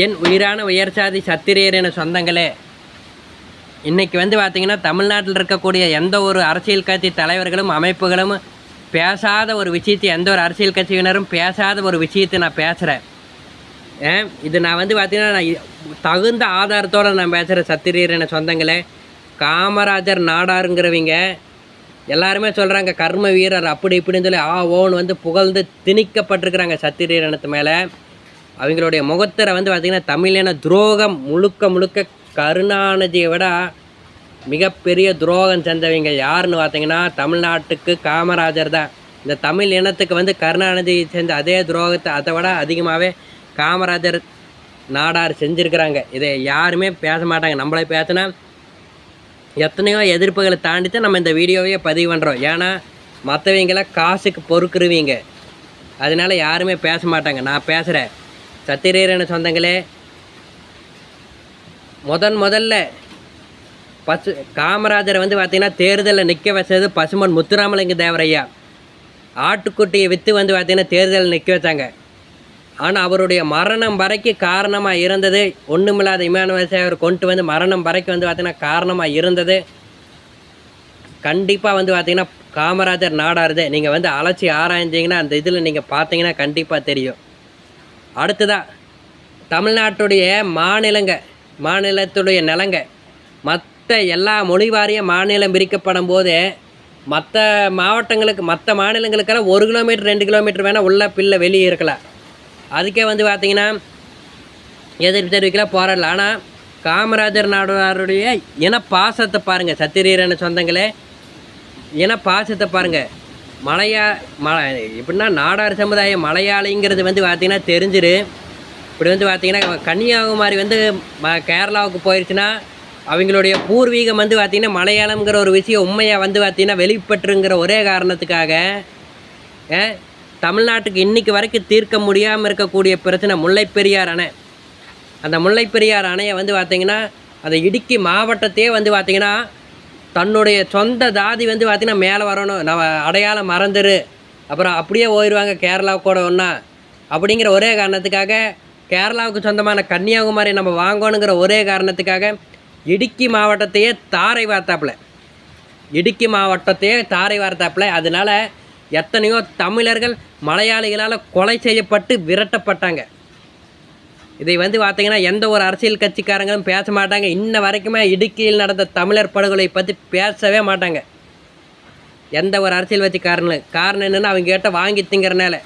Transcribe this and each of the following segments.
என் உயிரான உயர்சாதி சத்திரியர் என சொந்தங்களே. இன்றைக்கி வந்து பார்த்திங்கன்னா தமிழ்நாட்டில் இருக்கக்கூடிய எந்த ஒரு அரசியல் கட்சி தலைவர்களும் அமைப்புகளும் பேசாத ஒரு விஷயத்தை எந்த ஒரு அரசியல் கட்சியினரும் பேசாத ஒரு விஷயத்தை நான் பேசுகிறேன் இது நான் வந்து பார்த்திங்கன்னா நான் தகுந்த ஆதாரத்தோடு நான் பேசுகிறேன் சத்திரியர் என சொந்தங்களே. காமராஜர் நாடாருங்கிறவங்க எல்லாருமே சொல்கிறாங்க கர்ம வீரர் அப்படி இப்படின்னு சொல்லி ஆ ஓன்னு வந்து புகழ்ந்து திணிக்கப்பட்டிருக்கிறாங்க சத்திரியர் இனத்து மேலே. அவங்களுடைய முகத்தரை வந்து பார்த்திங்கன்னா தமிழன துரோகம் முழுக்க முழுக்க கருணாநிதியை விட மிகப்பெரிய துரோகம் செஞ்சவங்க யாருன்னு பார்த்தீங்கன்னா தமிழ்நாட்டுக்கு காமராஜர் தான். இந்த தமிழ் இனத்துக்கு வந்து கருணாநிதி செஞ்ச அதே துரோகத்தை அதை விட அதிகமாகவே காமராஜர் நாடார் செஞ்சுருக்கிறாங்க. இதை யாருமே பேச மாட்டாங்க. நம்மளே பேசினா எத்தனையோ எதிர்ப்புகளை தாண்டி தான் நம்ம இந்த வீடியோவையே பதிவு பண்ணுறோம் ஏன்னா மற்றவங்கள காசுக்கு பொறுக்குருவீங்க. அதனால யாருமே பேச மாட்டாங்க. நான் பேசுகிறேன் சத்திரீரன சொந்தங்களே முதன் முதல்ல பசு காமராஜரை வந்து பார்த்தீங்கன்னா தேர்தலில் நிற்க வச்சது பசுமன் முத்துராமலிங்க தேவரையா. ஆட்டுக்குட்டியை விற்று வந்து பார்த்தீங்கன்னா தேர்தலில் நிற்க வச்சாங்க. ஆனால் அவருடைய மரணம் வரைக்கும் காரணமாக இருந்தது ஒன்றுமில்லாத இமானுவல் அவர் கொண்டு வந்து மரணம் வரைக்கும் வந்து பார்த்தீங்கன்னா காரணமாக இருந்தது. கண்டிப்பாக வந்து பார்த்திங்கன்னா காமராஜர் நாடாருது. நீங்கள் வந்து அலட்சி ஆராய்ந்தீங்கன்னா அந்த இதில் நீங்கள் பார்த்தீங்கன்னா கண்டிப்பாக தெரியும். அடுத்ததா தமிழ்நாட்டுடைய மாநிலங்க மாநிலத்துடைய நிலங்க. மற்ற எல்லா மொழி வாரிய மாநிலம் பிரிக்கப்படும் போது மற்ற மாவட்டங்களுக்கு மற்ற மாநிலங்களுக்கெல்லாம் ஒரு கிலோமீட்டர் ரெண்டு கிலோமீட்டர் வேணால் உள்ள பிள்ளை வெளியே இருக்கலாம். அதுக்கே வந்து பார்த்திங்கன்னா எதிர்ப்பு தெரிவிக்கலாம் போராடல. ஆனால் காமராஜர் நாடாருடைய இன பாசத்தை பாருங்கள் சத்திரீரன் சொந்தங்களே. இன பாசத்தை பாருங்கள் மலையா மலை எப்படின்னா நாடார் சமுதாயம் மலையாளிங்கிறது வந்து பார்த்திங்கன்னா தெரிஞ்சிரு. இப்படி வந்து பார்த்திங்கன்னா கன்னியாகுமரி வந்து ம கேரளாவுக்கு போயிடுச்சுன்னா அவங்களுடைய பூர்வீகம் வந்து பார்த்திங்கன்னா மலையாளம்ங்கிற ஒரு விஷயம் உண்மையாக வந்து பார்த்திங்கன்னா வெளிப்பட்டுருங்கிற ஒரே காரணத்துக்காக தமிழ்நாட்டுக்கு இன்னைக்கு வரைக்கும் தீர்க்க முடியாமல் இருக்கக்கூடிய பிரச்சனை முல்லைப்பெரியார் அணை. அந்த முல்லைப்பெரியார் அணையை வந்து பார்த்திங்கன்னா அந்த இடுக்கி மாவட்டத்தையே வந்து பார்த்திங்கன்னா தன்னுடைய சொந்த ஜாதி வந்து பார்த்திங்கன்னா மேலே வரணும். நம்ம அடையாளம் மறந்துரு. அப்புறம் அப்படியே போயிடுவாங்க கேரளா கூட ஒன்றா அப்படிங்கிற ஒரே காரணத்துக்காக கேரளாவுக்கு சொந்தமான கன்னியாகுமரி நம்ம வாங்கணுங்கிற ஒரே காரணத்துக்காக இடுக்கி மாவட்டத்தையே தாரை வார்த்தாப்புல. இடுக்கி மாவட்டத்தையே தாரை வார்த்தாப்புல. அதனால எத்தனையோ தமிழர்கள் மலையாளிகளால் கொலை செய்யப்பட்டு விரட்டப்பட்டாங்க. இதை வந்து பார்த்தீங்கன்னா எந்த ஒரு அரசியல் கட்சிக்காரங்களும் பேச மாட்டாங்க. இன்ன வரைக்குமே இடுக்கியில் நடந்த தமிழர் படுகொலை பற்றி பேசவே மாட்டாங்க. எந்த ஒரு அரசியல் வச்சு காரணம் என்னென்னா அவங்க கிட்ட வாங்கி திங்கிறனால.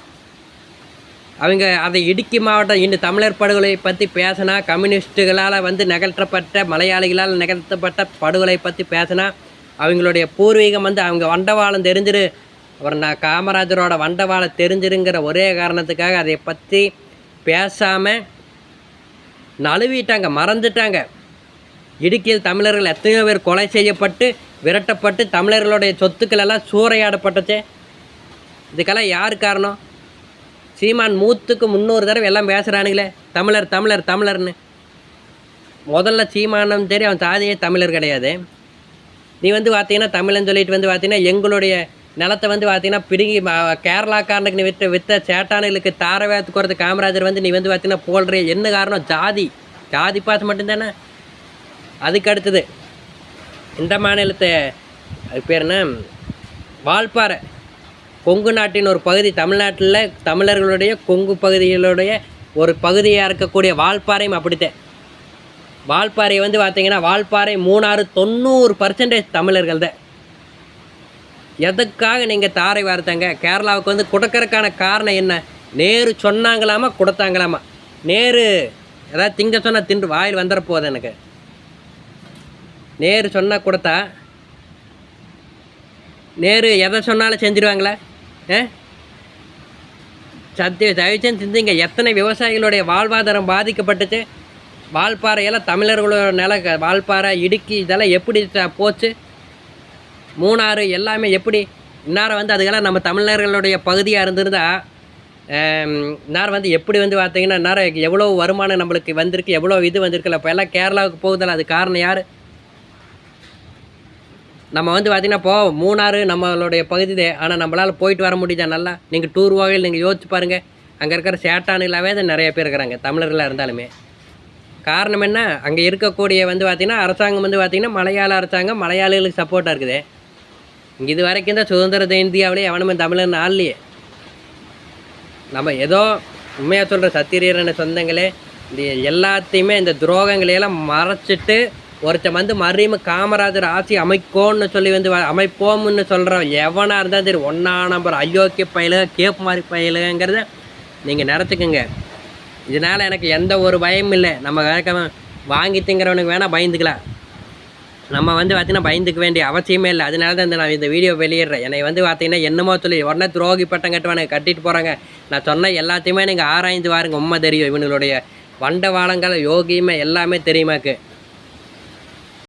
அவங்க அதை இடுக்கி மாவட்டம் இன்று தமிழர் படுகொலை பற்றி பேசினா கம்யூனிஸ்ட்டுகளால் வந்து நிகழ்த்தப்பட்ட மலையாளிகளால் நிகழ்த்தப்பட்ட படுகொலை பற்றி பேசினா அவங்களுடைய பூர்வீகம் வந்து அவங்க வண்டவாளம் தெரிஞ்சிரு அப்புறம் நான் காமராஜரோட வண்டவாளம் தெரிஞ்சிருங்கிற ஒரே காரணத்துக்காக அதை பற்றி பேசாமல் நழுவிட்டாங்க மறந்துட்டாங்க. இடுக்கியில் தமிழர்கள் எத்தனையோ பேர் கொலை செய்யப்பட்டு விரட்டப்பட்டு தமிழர்களுடைய சொத்துக்கள் எல்லாம் சூறையாடப்பட்டச்சே இதுக்கெல்லாம் யார் காரணம்? சீமான் மூத்துக்கு முந்நூறு தடவை எல்லாம் பேசுகிறானுங்களே தமிழர் தமிழர் தமிழர்னு. முதல்ல சீமானம் தெரியும் அவன் சாதியே தமிழர் கிடையாது. நீ வந்து பார்த்தீங்கன்னா தமிழன் சொல்லிட்டு வந்து பார்த்தீங்கன்னா எங்களுடைய நிலத்தை வந்து பார்த்தீங்கன்னா பிடுங்கி கேரளாக்காரனுக்கு நீ விற்ற வித்த சேட்டானுகளுக்கு தாரவேத்துக்கு வரது காமராஜர் வந்து நீ வந்து பார்த்தீங்கன்னா போல்றிய என்ன காரணம்? ஜாதி. ஜாதி பாசம் மட்டும்தானே? அதுக்கு அடுத்தது இந்த மாநிலத்தை அது பேர் என்ன? வால்பாறை. கொங்கு நாட்டின் ஒரு பகுதி தமிழ்நாட்டில் தமிழர்களுடைய கொங்கு பகுதிகளுடைய ஒரு பகுதியாக இருக்கக்கூடிய வால்பாறையும் அப்படித்தான். வால்பாறை வந்து பார்த்தீங்கன்னா வால்பாறை மூணாறு தொண்ணூறு பர்சன்டேஜ் தமிழர்கள் தான் எதுக்காக நீங்கள் தாரை வார்த்தைங்க? கேரளாவுக்கு வந்து கொடுக்கறதுக்கான காரணம் என்ன? நேரு சொன்னாங்களாமா கொடுத்தாங்களாமா? நேரு ஏதாவது திங்க சொன்னால் தின்று வாயில் வந்துட போகுது எனக்கு? நேரு சொன்னால் கொடுத்தா நேரு எதை சொன்னாலும் செஞ்சிருவாங்களா? ஆ? சத்திய தயவுச்செஞ்சு சிந்திங்க. எத்தனை விவசாயிகளுடைய வாழ்வாதாரம் பாதிக்கப்பட்டுச்சு? வால்பாறையெல்லாம் தமிழர்களோட நில வால்பாறை இடுக்கி இதெல்லாம் எப்படி போச்சு? மூணாறு எல்லாமே எப்படி இந்நேரம் வந்து அதுக்கெல்லாம் நம்ம தமிழர்களுடைய பகுதியாக இருந்திருந்தா இன்னார் வந்து எப்படி வந்து பார்த்தீங்கன்னா இந்நேரம் எவ்வளோ வருமானம் நம்மளுக்கு வந்திருக்கு எவ்வளோ இது வந்திருக்குல்ல இப்போ எல்லாம் கேரளாவுக்கு போகுதில்ல அது காரணம் யார்? நம்ம வந்து பார்த்திங்கன்னா இப்போ மூணாறு நம்மளுடைய பகுதி ஆனால் நம்மளால் போயிட்டு வர முடியுதா? நல்லா நீங்கள் டூர் வகையில் நீங்கள் யோசிச்சு பாருங்கள் அங்கே இருக்கிற சேட்டானுகளாகவே தான் நிறைய பேர் இருக்கிறாங்க தமிழர்களாக இருந்தாலுமே. காரணம் என்ன? அங்கே இருக்கக்கூடிய வந்து பார்த்திங்கன்னா அரசாங்கம் வந்து பார்த்திங்கன்னா மலையாள அரசாங்கம் மலையாளிகளுக்கு சப்போர்ட்டாக இருக்குது. இது வரைக்கும் தான் சுதந்திர இந்தியாவிலே எவனுமே தமிழன் ஆள்லையே. நம்ம ஏதோ உண்மையாக சொல்கிற சத்திரியரன சொந்தங்களே இந்த எல்லாத்தையுமே இந்த துரோகங்களையெல்லாம் மறைச்சிட்டு ஒருத்தன் வந்து மறுபடியும் காமராஜர் ஆட்சி அமைக்கோன்னு சொல்லி வந்து வ- அமைப்போம்னு சொல்கிறோம் எவனாக இருந்தாலும் சரி ஒன்றா நம்பர் அயோக்கிய பயிலுக கேப் மாதிரி நீங்கள் நினச்சிக்கோங்க. இதனால் எனக்கு எந்த ஒரு பயமும் இல்லை. நம்ம வாங்கி திங்கிறவனுக்கு வேணால் பயந்துக்கலாம். நம்ம வந்து பார்த்தீங்கன்னா பயந்துக்க வேண்டிய அவசியமே இல்லை. அதனால தான் இந்த நான் இந்த வீடியோ வெளியிடுறேன். என்னை வந்து பார்த்தீங்கன்னா என்னமோ சொல்லி உடனே துரோகி பட்டம் கட்டுவானுங்க கட்டிட்டு போகிறாங்க நான் சொன்ன எல்லாத்தையுமே நீங்கள் ஆராய்ந்து பாருங்க. உண்மை தெரியும். இவனுடைய வண்டவாளங்கள் யோகியுமே எல்லாமே தெரியுமாக்கு.